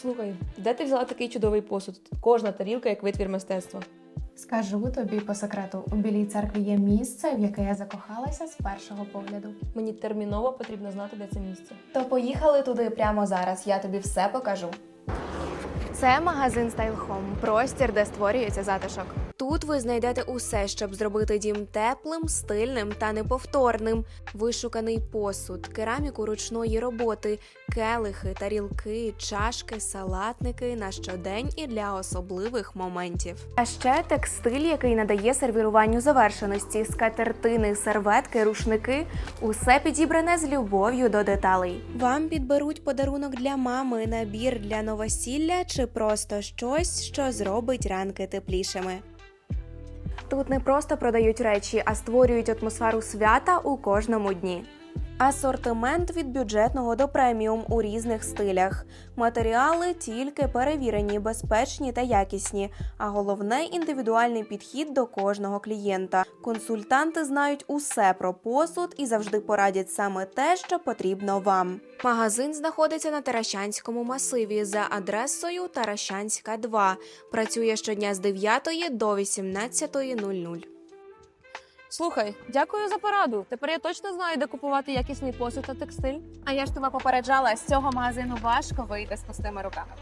Слухай, де ти взяла такий чудовий посуд? Кожна тарілка як витвір мистецтва. Скажу тобі по секрету, у білій церкві є місце, в яке я закохалася з першого погляду. Мені терміново потрібно знати, де це місце. То поїхали туди прямо зараз. Я тобі все покажу. Це магазин Style Home, простір, де створюється затишок. Тут ви знайдете усе, щоб зробити дім теплим, стильним та неповторним. Вишуканий посуд, кераміку ручної роботи, келихи, тарілки, чашки, салатники на щодень і для особливих моментів. А ще текстиль, який надає сервіруванню завершеності, скатертини, серветки, рушники усе підібране з любов'ю до деталей. Вам підберуть подарунок для мами, набір для новосілля чи просто щось, що зробить ранки теплішими. Тут не просто продають речі, а створюють атмосферу свята у кожному дні. Асортимент від бюджетного до преміум у різних стилях. Матеріали тільки перевірені, безпечні та якісні. А головне індивідуальний підхід до кожного клієнта. Консультанти знають усе про посуд і завжди порадять саме те, що потрібно вам. Магазин знаходиться на Таращанському масиві за адресою Таращанська 2. Працює щодня з 9 до 18.00. Слухай, дякую за пораду. Тепер я точно знаю, де купувати якісний посуд та текстиль. А я ж тебе попереджала, з цього магазину важко вийти з пустими руками.